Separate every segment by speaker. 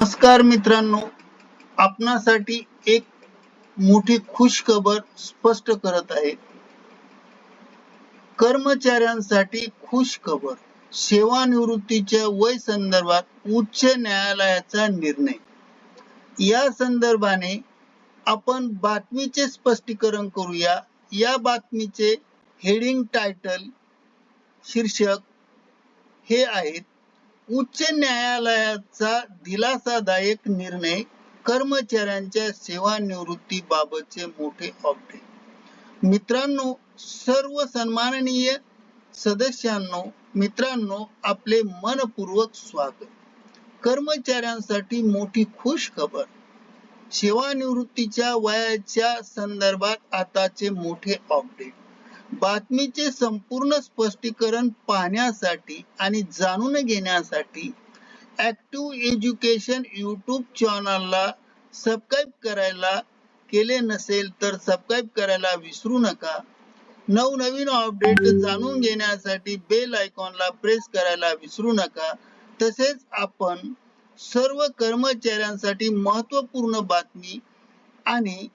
Speaker 1: नमस्कार मित्रांनो आपणासाठी एक मोठी खुश खबर स्पष्ट करत आहे. कर्मचाऱ्यांसाठी खुश खबर सेवानिवृत्तीच्या वय संदर्भात उच्च न्यायालयाचा निर्णय. या संदर्भाने आपण बातमीचे स्पष्टीकरण करूया. या बातमीचे हेडिंग टायटल शीर्षक हे आहेत उच्च न्यायालयाचा दिलासादायक निर्णय कर्मचाऱ्यांच्या सेवानिवृत्ती बाबतचे मोठे अपडेट मित्रांनो सर्व सन्माननीय सदस्यांनो मित्रांनो आपले मनपूर्वक स्वागत. कर्मचाऱ्यांसाठी मोठी खुश खबर. सेवानिवृत्तीच्या वयाच्या संदर्भात आताचे मोठे अपडेट बातमीचे संपूर्ण स्पष्टीकरण पाहण्यासाठी आणि जाणून घेण्यासाठी ऍक्टिव्ह एज्युकेशन युट्यूब चॅनलला सबस्क्राईब करायला केले नसेल तर सबस्क्राईब करायला विसरू नका. नवनवीन अपडेट जाणून घेण्यासाठी बेल आयकॉनला प्रेस करायला विसरू नका. तसेच आपण सर्व कर्मचाऱ्यांसाठी महत्त्वपूर्ण बातमी आणि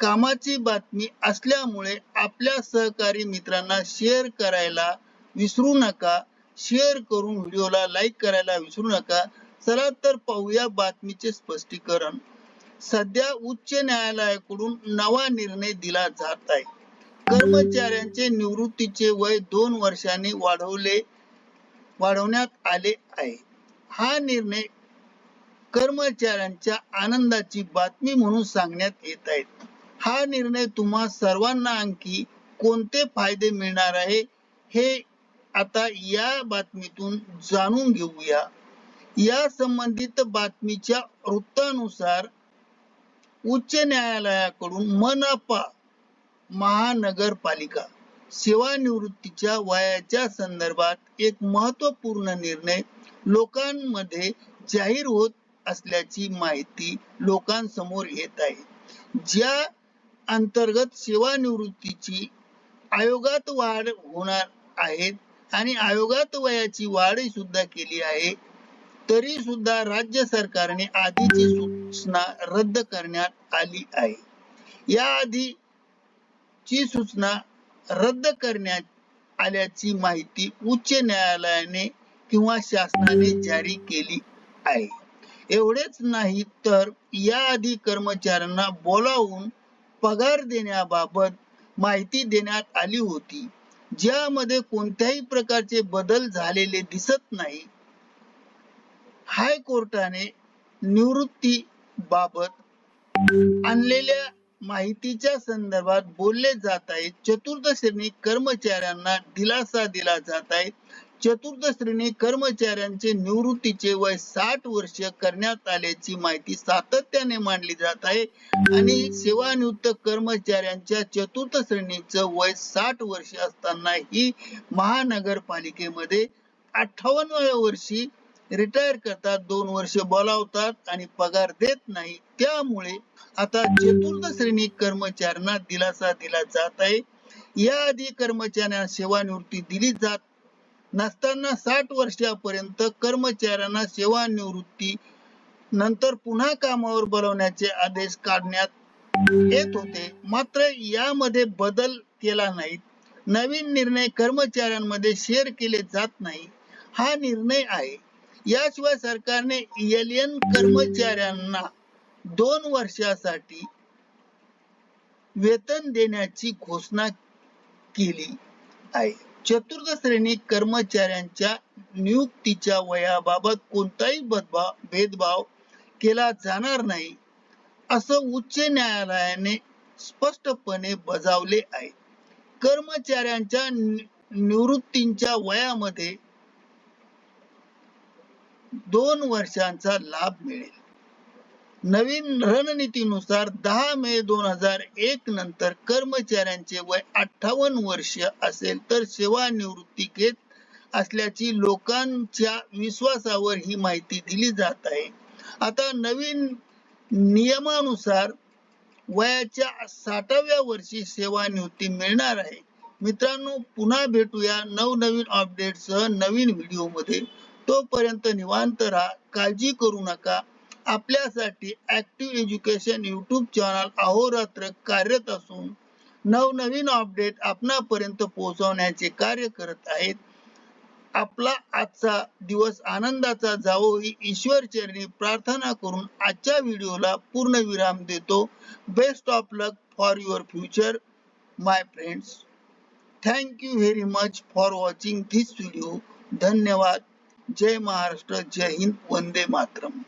Speaker 1: कामाची बातमी असल्यामुळे आपल्या सहकारी मित्रांना शेअर करायला विसरू नका. शेअर करून व्हिडिओला लाईक करायला विसरू नका. चला तर पाहूया बातमीचे स्पष्टीकरण. सध्या उच्च न्यायालयाकडून नवा निर्णय दिला जात आहे. कर्मचाऱ्यांचे निवृत्तीचे वय दोन वर्षांनी वाढवले वाढवण्यात आले आहे. हा निर्णय कर्मचाऱ्यांच्या आनंदाची बातमी म्हणून सांगण्यात येत आहे. हा निर्णय तुम्हा सर्वांना आणखी कोणते फायदे मिळणार आहे हे आता या बातमीतून जाणून घेऊया. या संबंधित बातमीच्या वृत्तानुसार उच्च न्यायालयाकडून मनपा महानगरपालिका सेवानिवृत्तीच्या वयाच्या संदर्भात एक महत्त्वपूर्ण निर्णय लोकांमध्ये जाहीर होत असल्याची माहिती लोकांसमोर येत आहे. ज्या अंतर्गत सेवानिवृत्तीची आयोगात वाढ होणार आहे आणि आयोगात वयाची वाढ सुद्धा केली आहे. तरी सुद्धा राज्य सरकारने आधीची सूचना रद्द करण्यात आली आहे. या आधीची सूचना रद्द करण्यात आल्याची माहिती उच्च न्यायालयाने किंवा शासनाने जारी केली आहे. एवढेच नाही तर याआधी कर्मचाऱ्यांना बोलावून पगार देण्याबाबत माहिती देण्यात आली होती. ज्यामध्ये कोणत्याही प्रकारचे बदल झालेले दिसत नाही. हायकोर्टाने निवृत्ती बाबत आणलेल्या माहितीच्या संदर्भात बोलले जात आहे. चतुर्थ श्रेणी कर्मचाऱ्यांना दिलासा दिला जात आहे. चतुर्थ श्रेणी कर्मचाऱ्यांचे निवृत्तीचे वय साठ वर्ष करण्यात आल्याची माहिती सातत्याने मांडली जात आहे. आणि सेवानिवृत्त कर्मचाऱ्यांच्या चतुर्थ श्रेणीचं वय साठ वर्ष असताना ही महानगरपालिकेमध्ये अठ्ठावन्नव्या वर्षी रिटायर करतात. दोन वर्ष बोलावतात आणि पगार देत नाही. त्यामुळे आता चतुर्थ श्रेणी कर्मचाऱ्यांना दिलासा दिला जात आहे. याआधी कर्मचाऱ्यांना सेवानिवृत्ती दिली जात नसताना साठ वर्षापर्यंत कर्मचाऱ्यांना सेवानिवृत्ती नंतर पुन्हा कामावर बोलवण्याचे आदेश काढण्यात येत होते. मात्र यामध्ये बदल केला नाही. नवीन निर्णय कर्मचाऱ्यांमध्ये शेअर केले जात नाही. हा निर्णय आहे. याशिवाय सरकारने एलियन कर्मचाऱ्यांना दोन वर्षासाठी वेतन देण्याची घोषणा केली आहे. चतुर्थ श्रेणी कर्मचाऱ्यांच्या नियुक्तीच्या वयाबाबत कोणताही भेदभाव केला जाणार नाही असं उच्च न्यायालयाने स्पष्टपणे बजावले आहे. कर्मचाऱ्यांच्या निवृत्तींच्या वयामध्ये दोन वर्षांचा लाभ मिळेल. नवीन रणनीतीनुसार दहा मे दोन हजार एक नंतर कर्मचाऱ्यांचे वय अठ्ठावन्न वर्ष असेल तर सेवानिवृत्ती घेत असल्याची लोकांच्या विश्वासावर ही माहिती दिली जात आहे. आता नवीन नियमानुसार वयाच्या साठाव्या वर्षी सेवानिवृत्ती मिळणार आहे. मित्रांनो पुन्हा भेटूया नवनवीन अपडेट सह नवीन व्हिडिओमध्ये. तोपर्यंत निवांत राहा काळजी करू नका. आपल्यासाठी ऍक्टिव्ह एज्युकेशन युट्यूब चॅनल अहोरात्र कार्यरत असून नवनवीन अपडेट आपणापर्यंत पोहोचवण्याचे कार्य करत आहेत. आपला आजचा दिवस आनंदाचा जावो ही ईश्वर चरणी प्रार्थना करून आजच्या व्हिडिओला पूर्ण विराम देतो. Best of luck for your future my friends thank you very much for watching this video धन्यवाद. जय महाराष्ट्र जय हिंद वंदे मातरम.